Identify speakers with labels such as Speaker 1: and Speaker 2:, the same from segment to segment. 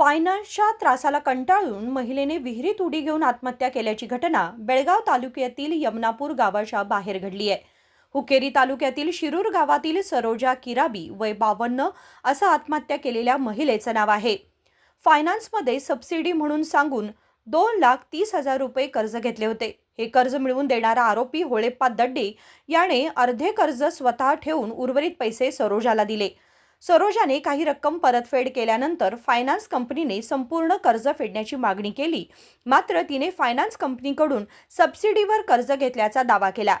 Speaker 1: फायनान्सच्या त्रासाला कंटाळून महिलेने विहिरीत उडी घेऊन आत्महत्या केल्याची घटना बेळगाव तालुक्यातील यमनापूर गावाच्या बाहेर घडली आहे. हुकेरी तालुक्यातील शिरूर गावातील सरोजा किराबी वय बावन्न असं आत्महत्या केलेल्या महिलेचं नाव आहे. फायनान्समध्ये सबसिडी म्हणून सांगून दोन लाख तीस हजार रुपये कर्ज घेतले होते. हे कर्ज मिळवून देणारा आरोपी होळेप्पा दड्डे याने अर्धे कर्ज स्वतः ठेवून उर्वरित पैसे सरोजाला दिले. सरोजाने काही रक्कम परतफेड केल्यानंतर फायनान्स कंपनीने संपूर्ण कर्ज फेडण्याची मागणी केली. मात्र तिने फायनान्स कंपनीकडून सबसिडीवर कर्ज घेतल्याचा दावा केला.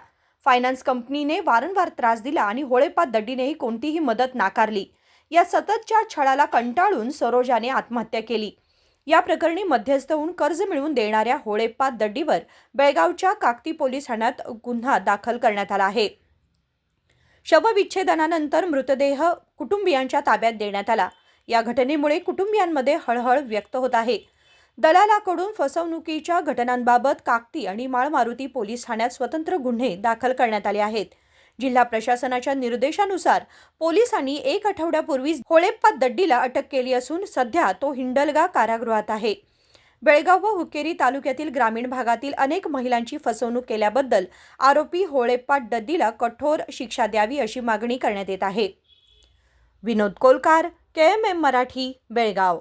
Speaker 1: फायनान्स कंपनीने वारंवार त्रास दिला आणि होळेपात दड्डीनेही कोणतीही मदत नाकारली. या सततच्या छळाला कंटाळून सरोजाने आत्महत्या केली. या प्रकरणी मध्यस्थ होऊन कर्ज मिळवून देणाऱ्या होळेपात दड्डीवर बेळगावच्या काकती पोलीस ठाण्यात गुन्हा दाखल करण्यात आला आहे. शवविच्छेदनानंतर मृतदेह कुटुंबियांच्या ताब्यात देण्यात आला. या घटनेमुळे कुटुंबियांमध्ये हळहळ व्यक्त होत आहे. दलालाकडून फसवणुकीच्या घटनांबाबत काकती आणि माळमारुती पोलीस ठाण्यात स्वतंत्र गुन्हे दाखल करण्यात आले आहेत. जिल्हा प्रशासनाच्या निर्देशानुसार पोलिसांनी एक आठवड्यापूर्वी होळेप्पा दड्डीला अटक केली असून सध्या तो हिंडलगा कारागृहात आहे. बेळगाव व हुकेरी तालुक्यातील ग्रामीण भागातील अनेक महिलांची फसवणूक केल्याबद्दल आरोपी होळेप्पा डद्दीला कठोर शिक्षा द्यावी अशी मागणी करण्यात येत आहे. Vinod Kolkar K M M Marathi Belgaum.